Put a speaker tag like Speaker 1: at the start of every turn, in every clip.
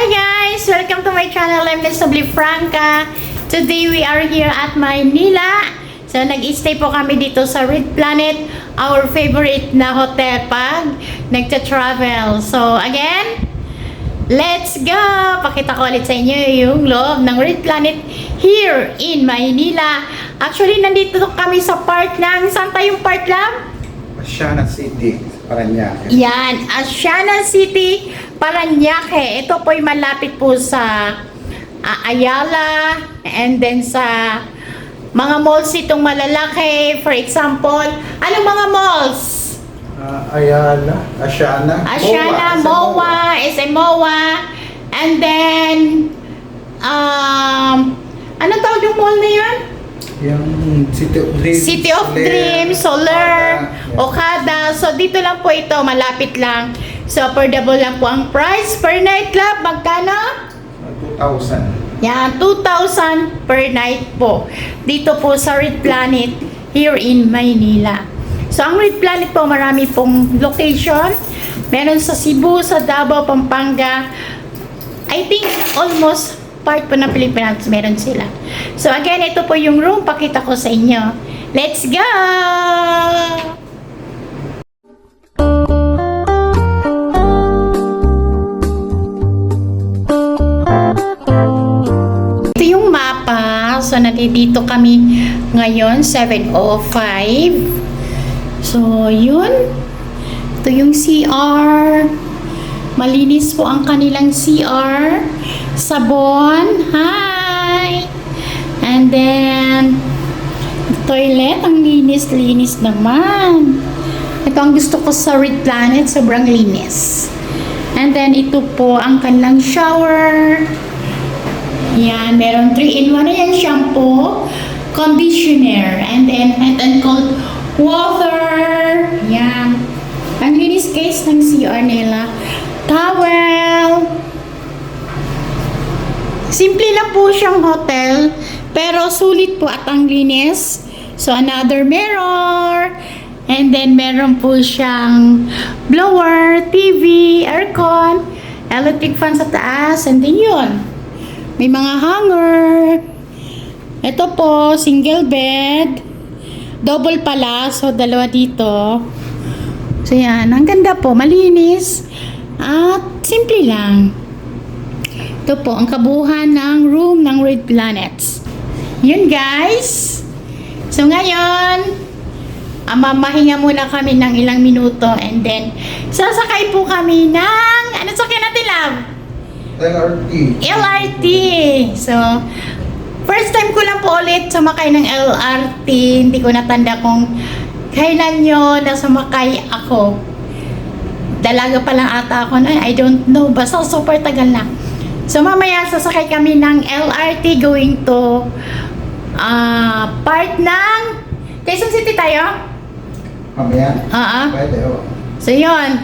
Speaker 1: Hi guys! Welcome to my channel. I'm Nobly Franca. Today we are here at Maynila. So nag-stay po kami dito sa Red Planet, our favorite na hotel pag nagta-travel. So again, let's go! Pakita ko ulit sa inyo yung loob ng Red Planet here in Maynila. Actually, nandito kami sa part ng, saan tayong part lang?
Speaker 2: Asiana City, Paranaque.
Speaker 1: Yan, Asiana City, Paranaque. Ito po'y malapit po sa ah, Ayala and then sa mga malls itong malalaki. For example, anong mga malls?
Speaker 2: Ah, Ayala, Asiana,
Speaker 1: Asiana, MOA, SM MOA, and then, um, anong tawag yung mall na yun?
Speaker 2: Yung City of Dreams.
Speaker 1: City of Dreams, Solar,
Speaker 2: Okada.
Speaker 1: Okada. So, dito lang po ito, malapit lang. So, affordable lang po ang price per night club. Magkano?
Speaker 2: Ah, 2,000.
Speaker 1: Yan, 2,000 per night po. Dito po sa Red Planet, here in Maynila. So, ang Red Planet po, marami pong location. Meron sa Cebu, sa Davao, Pampanga. I think almost part po ng Pilipinas meron sila. So, again, ito po yung room. Pakita ko sa inyo. Let's go! Nandito kami ngayon, 7.05. So, yun. Ito yung CR. Malinis po ang kanilang CR. Sabon. Hi! And then, toilet. Ang linis-linis naman. Ito ang gusto ko sa Red Planet. Sobrang linis. And then, ito po ang kanilang shower. Yan, meron 3-in-1 na yan, shampoo, conditioner, and then and cold water. Yan. Ang linis case ng CR nila. Towel. Simple lang po siyang hotel, pero sulit po at ang linis. So, another mirror. And then, meron po siyang blower, TV, aircon, electric fan sa taas, and then yun. May mga hanger. Ito po, single bed. Double pala, so dalawa dito. So yan, ang ganda po, malinis. At simple lang. Ito po, ang kabuhan ng room ng Red Planets. Yun guys. So ngayon, ah, mamahinga muna kami ng ilang minuto and then sasakay po kami ng, ano sakyan natin love?
Speaker 2: LRT.
Speaker 1: LRT. So, first time ko lang po ulit sumakay ng LRT. Hindi ko natanda kung kailan nyo na sumakay ako. Dalaga pa lang ata ako na, I don't know. Basta super tagal na. So, mamaya sasakay kami ng LRT going to ah part ng Quezon City tayo?
Speaker 2: Mamaya?
Speaker 1: Oo.
Speaker 2: Pwede, oh.
Speaker 1: So, yun.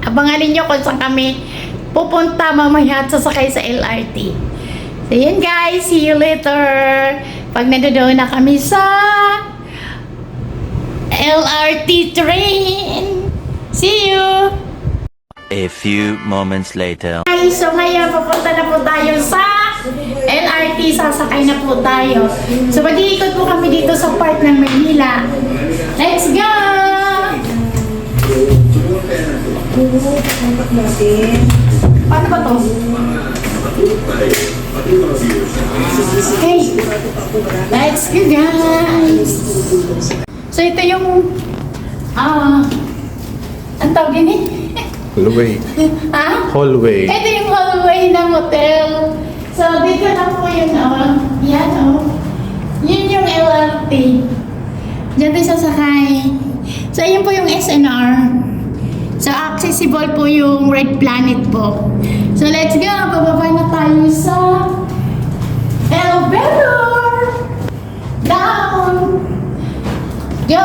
Speaker 1: Abangalin nyo kung saan kami pupunta mamaya at sasakay sa LRT. So, yun guys. See you later. Pag nandoon na kami sa LRT train. See you!
Speaker 3: A few moments later.
Speaker 1: Guys, so ngayon pupunta na po tayo sa LRT. Sasakay na po tayo. So, mag-iikot po kami dito sa part ng Maynila. Let's go! Paano ba to? Okay. Let's go, guys! So, ito yung... Ah... ang tawag yun eh?
Speaker 4: Hallway.
Speaker 1: ha?
Speaker 4: Hallway.
Speaker 1: Ito yung hallway ng hotel. So, dito na po yun, oh. Yan, oh. Yun yung LRT. Diyan tayo sasakay. So, yun po yung SNR. Accessible po yung Red Planet po. So, let's go. Bababa na tayo sa elevator. Down. Go.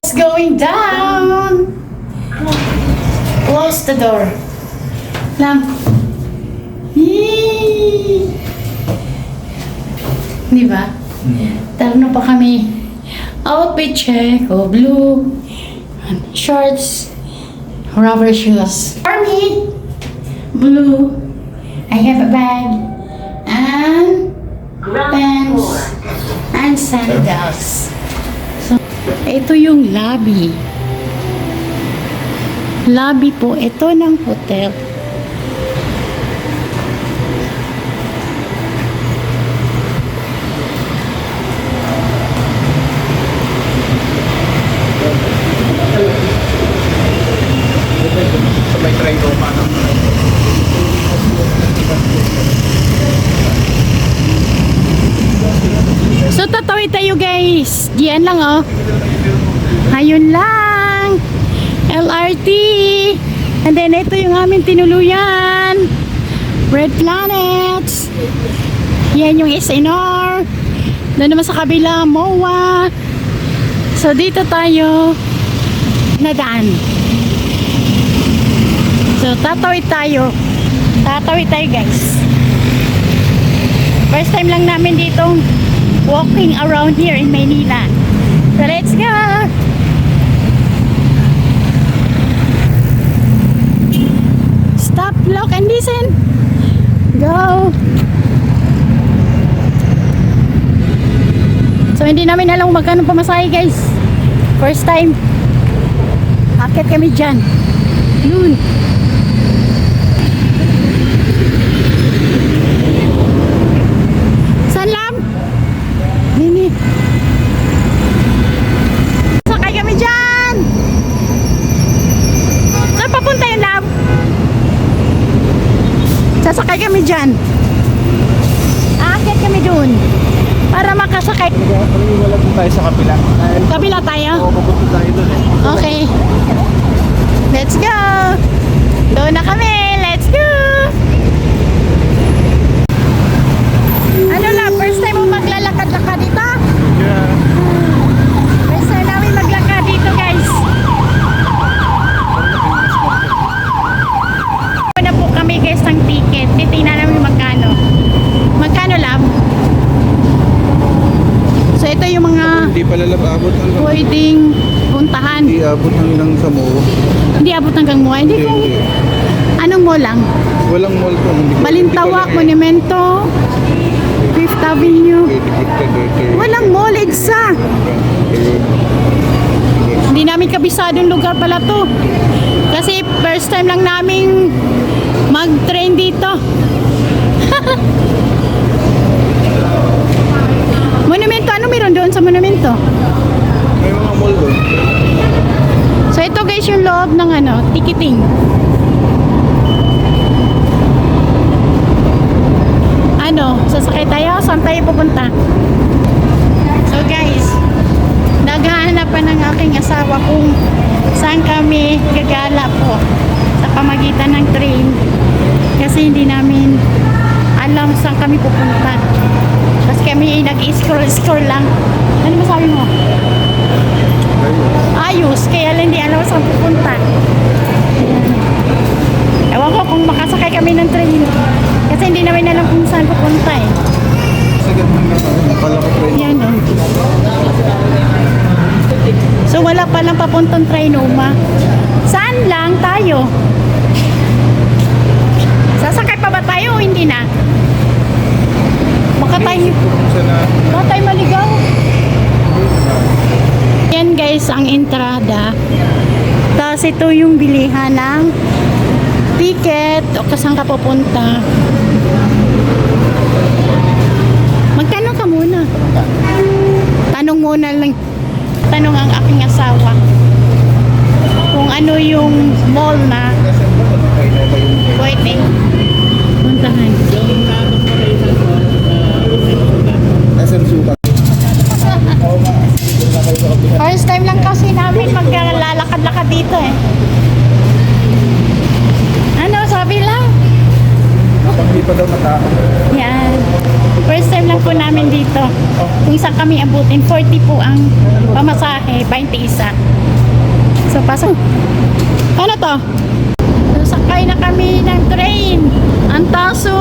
Speaker 1: It's going down. Close the door. Lang. Yee! Di ba? Terno pa kami. Outfit check. O blue. Shorts. Rubber shoes. Army. blue. I have a bag and pants and sandals. So, ito yung lobby. Lobby po ito ng hotel.
Speaker 2: Sa may try ko pa ng
Speaker 1: So, tatawid tayo Diyan lang oh. Ayun lang. LRT. And then, ito yung aming tinuluyan. Red Planets. Yan yung SNR. Doon naman sa kabila, MOA. So, dito tayo nadaan. So, tatawid tayo. Tatawid tayo guys. First time lang namin ditong walking around here in Maynila. Let's go! Stop, look, and listen. Go! So hindi namin alam magkano pamasahe guys. First time. Akit kami dyan. Yun. Saan lang? Nini. Sakay kami dyan! Saan papunta yung lab? Sasakay kami dyan. Aakyat kami dun. Para makasakay.
Speaker 2: Wala po tayo sa kapila.
Speaker 1: Kabila tayo.
Speaker 2: Oo, papunta tayo doon eh.
Speaker 1: Okay. Let's go! Doon na kami! Let's go! Ano lang, first time mo maglalakad-lakad dito?
Speaker 2: Yeah.
Speaker 1: First time namin maglakad dito guys. Una po kami guys ng ticket. Titingnan namin magkano. Magkano lang? So ito yung mga
Speaker 2: Hindi pala lababot hanggang
Speaker 1: pwedeng puntahan.
Speaker 2: hindi abot hanggang sa mo.
Speaker 1: Hindi abot hanggang mo. Hindi
Speaker 2: Hindi,
Speaker 1: kung
Speaker 2: hindi.
Speaker 1: anong mo lang.
Speaker 2: Walang mall po. Hindi eh.
Speaker 1: Monumento, Fifth Avenue. Walang mall, EDSA. Hindi namin kabisadong lugar pala to. Kasi first time lang namin mag-train dito. monumento, ano meron doon sa monumento?
Speaker 2: May mga mall doon.
Speaker 1: So ito guys yung loob ng ano, ticketing. Ano, sasakay tayo? Saan tayo pupunta? So guys, naghahanap pa ng aking asawa kung saan kami gagala po sa pamagitan ng train. Kasi hindi namin alam saan kami pupunta. Kasi kami nag-scroll-scroll lang. Ano masabi mo? ayos, kaya lang hindi alam saan pupunta. Ewan ko kung makasakay kami ng train. Kasi hindi namin alam kung saan pupunta eh. Yan o. So wala palang papuntang train, Uma. Saan lang tayo? Sasakay pa ba tayo o hindi na? Baka tayo, baka tayo maligaw. Yan guys, ang entrada. Tapos ito yung bilihan ng ticket o kasan ka pupunta. Magtanong ka muna. Tanong muna lang. Tanong ang aking asawa. Kung ano yung mall na pwede. Puntahan.
Speaker 2: SM Sukat.
Speaker 1: First time lang kasi namin maglalakad-lakad dito eh. Ano, sabi lang?
Speaker 2: Pag di pa daw matao.
Speaker 1: Yan. First time lang po namin dito. Kung saan kami abutin, 40 po ang pamasahe, 21. So, pasok. Ano to? So, sakay na kami ng train. Ang taso.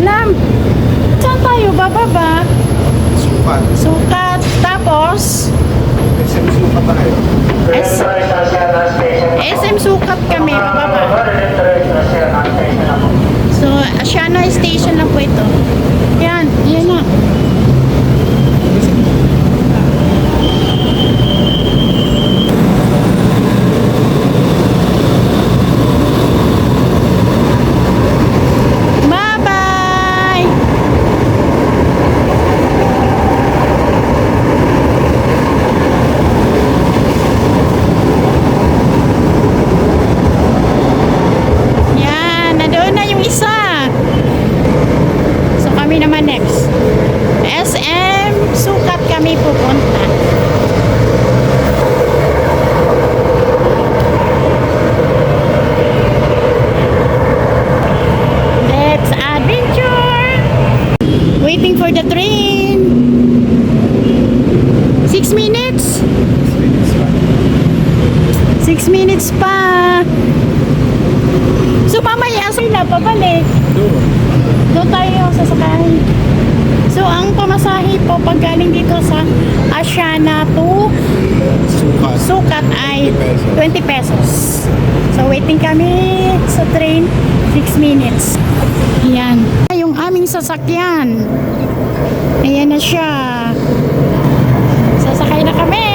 Speaker 1: Lam. Saan tayo bababa?
Speaker 2: Sukat.
Speaker 1: Sukat. Tapos,
Speaker 2: SM Sukat tayo.
Speaker 1: S SM Sukat kami bababa. Asiana Station lang po ito. Yan, yan na. Bye-bye! Yan, nandoon na yung isa. So kami naman next. SM Sukat kami pupunta. Let's adventure! Waiting for the train. Six minutes. Six minutes pa. So mamaya sila pabalik.
Speaker 2: Doon.
Speaker 1: Doon tayo sasakay. So, ang pamasahe po pag galing dito sa Asiana to
Speaker 2: Sukat.
Speaker 1: Sukat ay 20 pesos. So, waiting kami sa train 6 minutes. Yan. Yung aming sasakyan. Ayan na siya. Sasakay na kami.